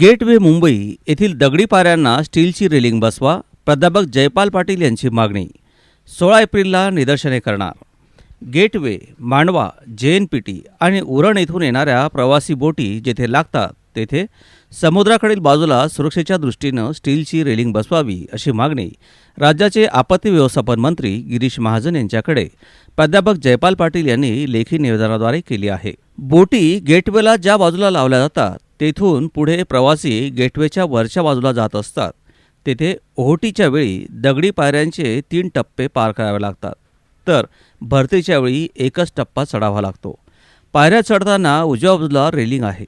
Gateway Mumbai येथील दगडी पाऱ्यांना स्टीलची रेलिंग बसवा प्राध्यापक जयपाल पाटील यांची मागणी. सोळा एप्रिलला निदर्शने करणार. गेटवे मांडवा जे एन पी टी आणि उरण येथून येणाऱ्या प्रवासी बोटी जेथे लागतात तेथे समुद्राकडील बाजूला सुरक्षेच्या दृष्टीनं स्टीलची रेलिंग बसवावी अशी मागणी राज्याचे आपत्ती व्यवस्थापन मंत्री गिरीश महाजन यांच्याकडे. प्राध्यापक जयपाल पाटील यांनी लेखी निवेदनाद्वारे केली आहे. बोटी गेटवेला ज्या बाजूला लावल्या जातात तेथून पुढे प्रवासी गेटवेच्या वरच्या बाजूला जात असतात. तेथे ओहोटीच्या वेळी दगडी पायऱ्यांचे तीन टप्पे पार करावे लागतात. तर भरतीच्या वेळी एकच टप्पा चढावा लागतो. पायऱ्या चढताना उजव्या बाजूला रेलिंग आहे.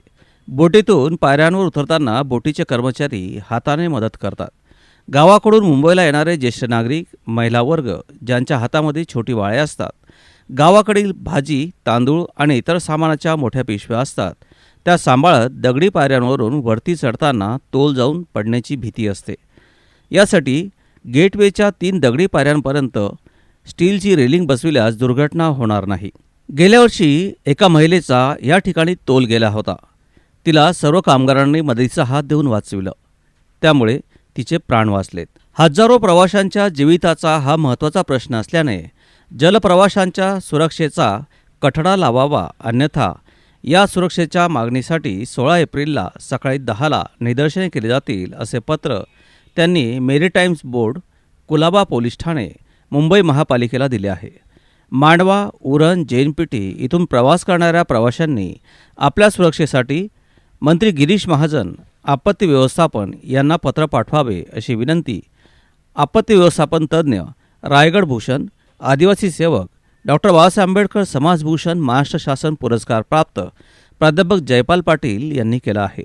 बोटीतून पायऱ्यांवर उतरताना बोटीचे कर्मचारी हाताने मदत करतात. गावाकडून मुंबईला येणारे ज्येष्ठ नागरिक महिला वर्ग ज्यांच्या हातामध्ये छोटी वाळे असतात. गावाकडील भाजी तांदूळ आणि इतर सामानाच्या मोठ्या पिशव्या असतात. त्या सांभाळत दगडी पायऱ्यांवरून वरती चढताना तोल जाऊन पडण्याची भीती असते. यासाठी गेटवेच्या तीन दगडी पायऱ्यांपर्यंत स्टीलची रेलिंग बसविल्यास दुर्घटना होणार नाही. गेल्या वर्षी एका महिलेचा या ठिकाणी तोल गेला होता. तिला सर्व कामगारांनी मदतीचा हात देऊन वाचविलं. त्यामुळे तिचे प्राण वाचलेत. हजारो प्रवाशांच्या जीविताचा हा महत्त्वाचा प्रश्न असल्याने जलप्रवाशांच्या सुरक्षेचा कठडा लावावा अन्यथा या सुरक्षेच्या मागणीसाठी सोळा एप्रिलला सकाळी दहाला निदर्शने केली जातील असे पत्र त्यांनी मेरीटाईम्स बोर्ड कुलाबा पोलीस ठाणे मुंबई महापालिकेला दिले आहे. मांडवा उरण जेएनपीटी इथून प्रवास करणाऱ्या प्रवाशांनी आपल्या सुरक्षेसाठी मंत्री गिरीश महाजन आपत्ती व्यवस्थापन यांना पत्र पाठवावे अशी विनंती आपत्ती व्यवस्थापन तज्ज्ञ रायगड भूषण आदिवासी सेवक डॉक्टर बाबासाहेब आंबेडकर समाजभूषण महाराष्ट्र शासन पुरस्कार प्राप्त प्राध्यापक जयपाल पाटील यांनी केला आहे.